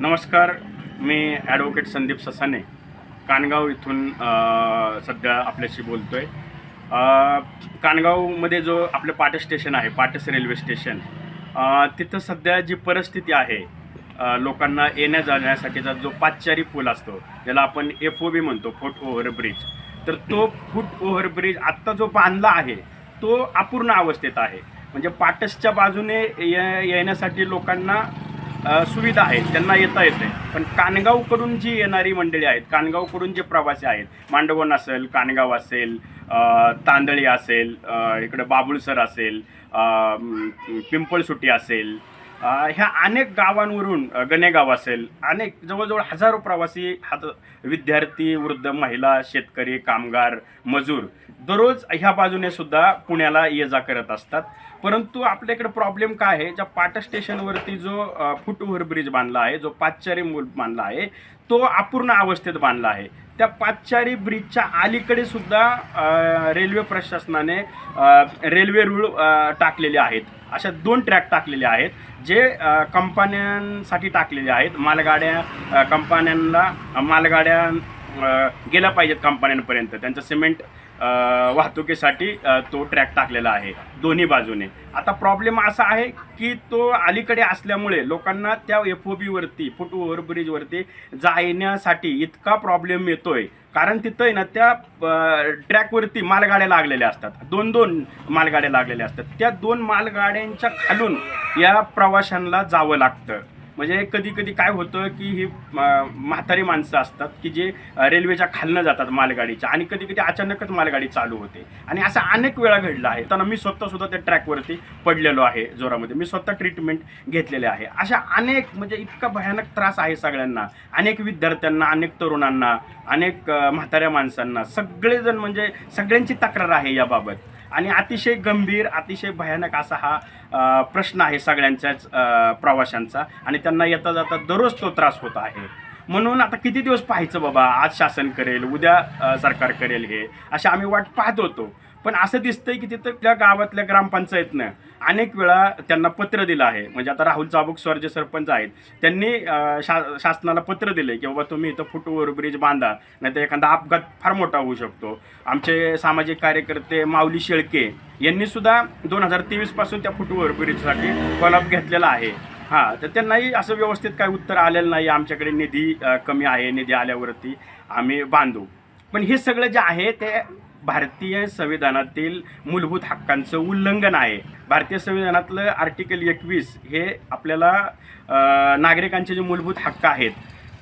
नमस्कार मी ॲडव्होकेट संदीप ससाने कानगाव इथून सध्या आपल्याशी बोलतो आहे कानगावमध्ये जो आपलं पाटस स्टेशन आहे पाटस रेल्वे स्टेशन तिथं सध्या जी परिस्थिती आहे लोकांना येण्या जाण्यासाठीचा जो पाचचारी पूल असतो ज्याला आपण एफ ओ बी म्हणतो फुट ओव्हर ब्रिज तर तो फुट ओव्हर ब्रिज आत्ता जो बांधला आहे तो अपूर्ण अवस्थेत आहे. म्हणजे पाटसच्या बाजूने ये- येण्यासाठी लोकांना सुविधा आहेत त्यांना येता येते पण कानगावकडून जी येणारी मंडळी आहेत कानगावकडून जे प्रवासी आहेत मांडवण असेल कानगाव असेल तांदळी असेल इकडं बाबुळसर असेल पिंपळसुटी असेल ह्या अनेक गावांवरून गणेगाव असेल अनेक जवळजवळ हजारो प्रवासी हात विद्यार्थी वृद्ध महिला शेतकरी कामगार मजूर दररोज ह्या बाजूने सुद्धा पुण्याला ये जा करत असतात. परंतु आपल्याकडे प्रॉब्लेम काय आहे? ज्या पाटा स्टेशनवरती जो फुट ओव्हर ब्रिज बांधला आहे जो पाचचारी मूल बांधला आहे तो अपूर्ण अवस्थेत बांधला आहे. त्या पाचचारी ब्रिजच्या अलीकडे सुद्धा रेल्वे प्रशासनाने रेल्वे रूळ टाकलेले आहेत. अशा दोन ट्रॅक टाकलेले आहेत जे कंपन्यांसाठी टाकलेले आहेत. मालगाड्या कंपन्यांना मालगाड्या गेल्या पाहिजेत कंपन्यांपर्यंत. त्यांचं सिमेंट वाहतुकीसाठी तो ट्रॅक टाकलेला आहे दोन्ही बाजूने. आता प्रॉब्लेम असा आहे की तो अलीकडे असल्यामुळे लोकांना त्या एफ ओ बीवरती फुट ओव्हरब्रिजवरती जाण्यासाठी इतका प्रॉब्लेम येतो आहे कारण तिथं आहे ना त्या ट्रॅकवरती मालगाड्या लागलेल्या असतात. दोन दोन मालगाड्या लागलेल्या असतात. त्या दोन मालगाड्यांच्या खालून या प्रवाशांना जावं लागतं. म्हणजे कधी कधी काय होतं की ही म्हातारी माणसं असतात की जे रेल्वेच्या खालनं जातात मालगाडीच्या आणि कधी कधी अचानकच मालगाडी चालू होते. आणि असं अनेक वेळा घडलं आहे. त्यांना मी स्वतः सुद्धा त्या ट्रॅकवरती पडलेलो आहे जोरामध्ये. मी स्वतः ट्रीटमेंट घेतलेले आहे. अशा अनेक म्हणजे इतका भयानक त्रास आहे सगळ्यांना. अनेक विद्यार्थ्यांना अनेक तरुणांना अनेक म्हाताऱ्या माणसांना. सगळेजण म्हणजे सगळ्यांची तक्रार आहे याबाबत. आणि अतिशय गंभीर अतिशय भयानक असा हा प्रश्न आहे सगळ्यांच्याच प्रवाशांचा. आणि त्यांना येता जाता दररोज तो त्रास होत आहे. म्हणून आता किती दिवस पाहायचं बाबा? आज शासन करेल उद्या सरकार करेल हे. असे आम्ही वाट पाहत होतो. पण असं दिसतंय की तिथं त्या गावातल्या ग्रामपंचायतनं अनेक वेळा त्यांना पत्र दिलं आहे. म्हणजे आता राहुल चाबुक सर जे सरपंच आहेत. त्यांनी शा शासनाला पत्र दिले की बाबा तुम्ही इथं फुट ओव्हरब्रिज बांधा नाहीतर एखादा अपघात फार मोठा होऊ शकतो. आमचे सामाजिक कार्यकर्ते माऊली शेळके यांनी सुद्धा दोन हजार तेवीसपासून त्या फुट ओव्हरब्रिजसाठी फॉलोअप घेतलेला आहे. हां तर त्यांनाही असं व्यवस्थित काही उत्तर आलेलं नाही. आमच्याकडे निधी कमी आहे. निधी आल्यावरती आम्ही बांधू. पण हे सगळं जे आहे ते भारतीय संविधानातील मूलभूत हक्कांचं उल्लंघन आहे. भारतीय संविधानातलं आर्टिकल एकवीस हे आपल्याला नागरिकांचे जे मूलभूत हक्क आहेत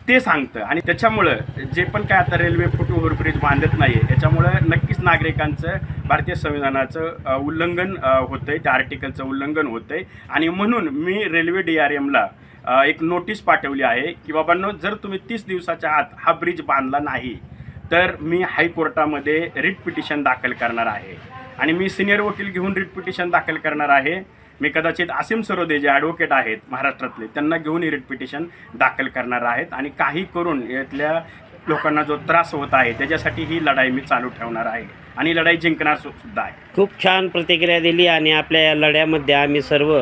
ते सांगतं. आणि त्याच्यामुळं जे पण काय आता रेल्वे फुट ओव्हरब्रिज बांधत नाही आहे त्याच्यामुळं नक्कीच नागरिकांचं भारतीय संविधानाचं उल्लंघन होतं आहे त्या आर्टिकलचं उल्लंघन होतं आहे आणि म्हणून मी रेल्वे डी आर एमला एक नोटीस पाठवली आहे की बाबांनो जर तुम्ही तीस दिवसाच्या आत हा ब्रिज बांधला नाही तर मी हायकोर्टामध्ये रिट पिटिशन दाखल करणार आहे. आणि मी सिनियर वकील घेऊन रिट पिटिशन दाखल करणार आहे. मी कदाचित आसिम सरोदे जे ॲडव्होकेट आहेत महाराष्ट्रातले त्यांना घेऊन रिट पिटिशन दाखल करणार आहेत. आणि काही करून यातल्या लोकांना जो त्रास होत आहे त्याच्यासाठी ही लढाई मी चालू ठेवणार आहे. आणि लढाई जिंकणार सुद्धा आहे. खूप छान प्रतिक्रिया दिली आणि आपल्या या लढ्यामध्ये आम्ही सर्व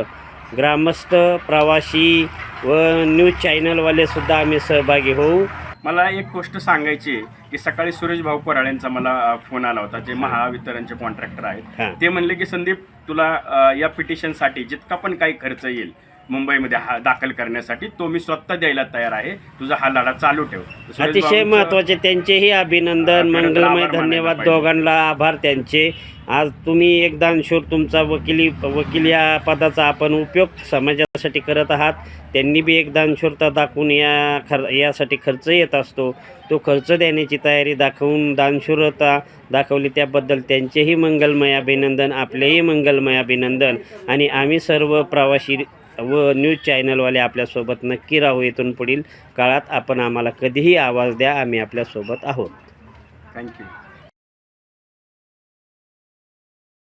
ग्रामस्थ प्रवासी व न्यूज चॅनलवाले सुद्धा आम्ही सहभागी होऊ. मला एक गोष्ट सांगायची आहे की सकाळी सुरेश भाऊ पराळेंचा मला फोन आला होता जे महावितरणचे कॉन्ट्रॅक्टर आहेत. ते म्हणले की संदीप तुला या पिटिशनसाठी जितका पण काही खर्च येईल मुंबईमध्ये हा दाखल करण्यासाठी तो मी स्वतः द्यायला तयार आहे. तुझा हा लढा चालू ठेव. अतिशय महत्त्वाचे त्यांचेही अभिनंदन मंगलमय धन्यवाद. दोघांना आभार त्यांचे. आज तुम्ही एक दानशूर तुमचा वकिली वकील या पदाचा आपण उपयोग समाजासाठी करत आहात. त्यांनी बी एक दानशूरता दाखवून या खर यासाठी खर्च येत असतो. तो खर्च देण्याची तयारी दाखवून दानशूरता दाखवली त्याबद्दल त्यांचेही मंगलमय अभिनंदन आपलेही मंगलमय अभिनंदन. आणि आम्ही सर्व प्रवासी व न्यूज चॅनलवाले आपल्यासोबत नक्की राहू इथून पुढील काळात. आपण आम्हाला कधीही आवाज द्या आम्ही आपल्यासोबत आहोत. थँक्यू